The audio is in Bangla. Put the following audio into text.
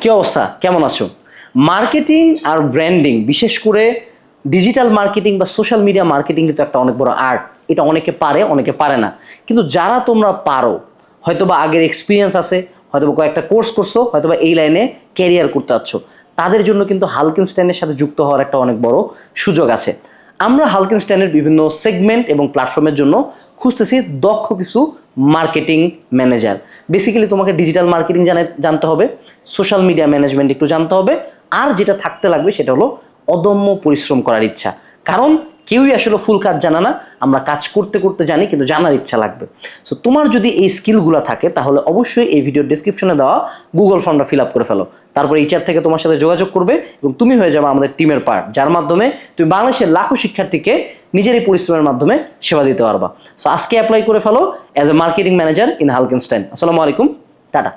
কি অবস্থা? কেমন আছো? মার্কেটিং আর ব্র্যান্ডিং, বিশেষ করে ডিজিটাল মার্কেটিং বা সোশ্যাল মিডিয়া মার্কেটিং কিন্তু একটা অনেক বড় আর্ট। এটা অনেকে পারে অনেকে পারে না। কিন্তু যারা তোমরা পারো, হয়তোবা আগের এক্সপিরিয়েন্স আছে হয়তো বা কয়েকটা কোর্স করছ, হয়তোবা এই লাইনে ক্যারিয়ার করতে চাচ্ছ, তাদের জন্য কিন্তু হালকিন স্ট্যান্ডের সাথে যুক্ত হওয়ার একটা অনেক বড় সুযোগ আছে। আমরা হালকিন স্ট্যান্ডের বিভিন্ন সেগমেন্ট এবং প্ল্যাটফর্মের জন্য খুঁজতেছি দক্ষ কিছু মার্কেটিং ম্যানেজার বেসিক্যালি তোমাকে ডিজিটাল মার্কেটিং জানে জানতে হবে সোশ্যাল মিডিয়া ম্যানেজমেন্ট একটু জানতে হবে, আর যেটা থাকতে লাগবে সেটা হলো অদম্য পরিশ্রম করার ইচ্ছা। কারণ কেউই আসলে ফুল কাজ জানা না, আমরা কাজ করতে করতে জানি, কিন্তু জানার ইচ্ছা লাগবে। সো তোমার যদি এই স্কিলগুলো থাকে, তাহলে অবশ্যই এই ভিডিওর ডিসক্রিপশনে দেওয়া গুগল ফর্মটা ফিল আপ করে ফেলো। তারপরে এইচআর থেকে তোমার সাথে যোগাযোগ করবে এবং তুমি হয়ে যাবে আমাদের টিমের পার্ট যার মাধ্যমে তুমি বাংলাদেশের লাখো শিক্ষার্থীকে নিজের এই পরিশ্রমের মাধ্যমে সেবা দিতে পারবা। সো আজকে অ্যাপ্লাই করে ফেলো as a marketing manager in Halkenstein আসসালামু আলাইকুম। টাটা।